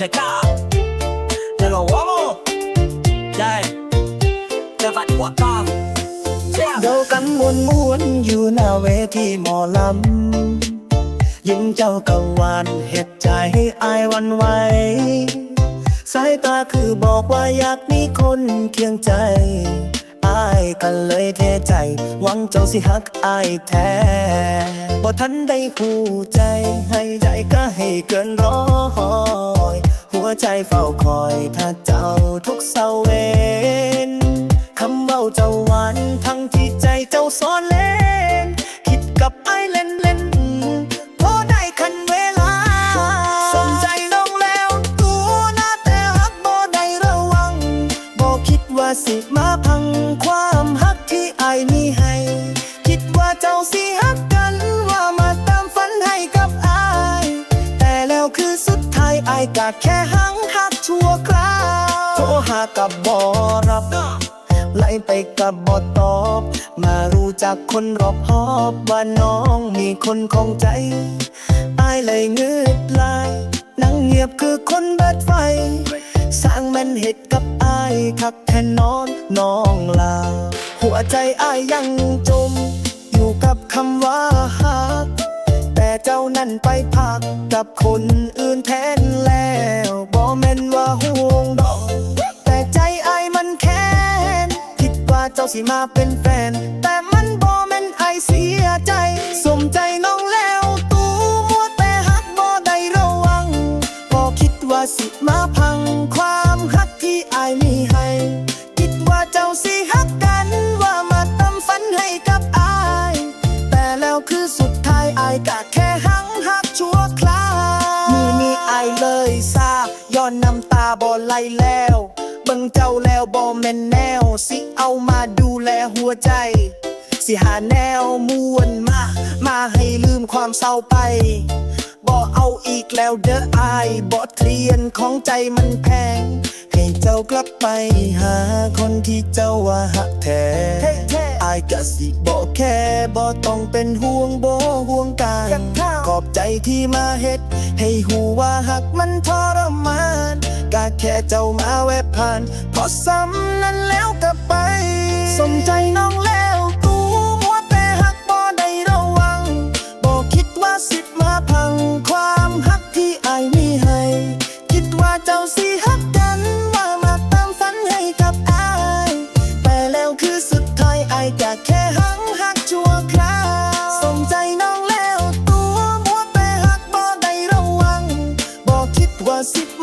checa Te lo vamos. Ya es. Te va a guapar. เดากันมวนมวนๆอยู่หน้าเวทีหมอลำยิ้มเจ้ากังวานเห็ดใจให้อายวันไหวสายตาคือบอกว่าอยากมีคนเคียงใจอายกันเลยเทใจ หวังเจ้าสิฮักอายแท้บ่ทันได้หูใจ ให้ใจก็ให้เกินร้อย หัวใจเฝ้าคอยถ้าเจ้าทุกเศร้าเวนคำเว้าเจ้าหวานทั้งที่ใจเจ้าซ้อนเล่น คิดกับไอเล่นเล่นพอได้คันเวลา สนใจน้องแล้วตัวหน้าแต่ฮักบ่ได้ระวังบ่คิดว่าสิมาพังความฮักที่ไอมีให้ คิดว่าเจ้าสิฮัก ก็แค่หังฮักชั่วคราวโทรหากับบ่รับไล่ไปกับบอตอบ มารู้จักคนรอบหอบว่าน้องมีคนของใจอายเลยเงืดลาย นั่งเงียบคือคนเบิดไฟ สร้างแมันเหตุกับอายคักแทนนอนน้องลา หัวใจอายยังจม อยู่กับคำว่าฮักแต่เจ้านั้นไปพักกับคนอื่นแทน สิมาเป็นแฟน แต่มันบ่แม่นไอเสียใจ สมใจน้องแล้วตูมัวแต่ฮักบ่ได้ระวังบ่คิดว่าสิมาพังความฮักที่ไอมีให้ คิดว่าเจ้าสิฮักกันว่ามาตำฝันให้กับอาย แต่แล้วคือสุดท้ายอายกะแค่หังหักชั่วคราวมือนี้อายเลยซาย้อนน้ำตาบ่ไหลแล้ว บิ่งเจ้าแล้วบ่แม่นแนว สิเอามาดูแลหัวใจ สิหาแนวมวนมา มาให้ลืมความเศร้าไปบ่เอาอีกแล้วเด้ออายบทเรียนของใจมันแพง ให้เจ้ากลับไปหาคนที่เจ้าว่าหักแท้อายก็สิบ่แค่บ่ต้องเป็นห่วงบ่ห่วงกันขอบใจ ที่มาเฮ็ด ให้หูว่าหักมันทรมานก็แค่เจ้ามาแวบผ่าน พอซ้ำนั้นแล้วก็ไปสมใจน้องแล้ว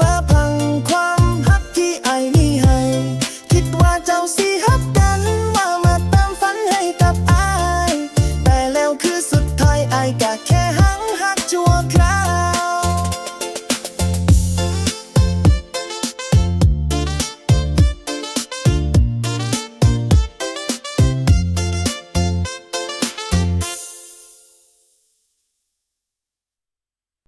的旁观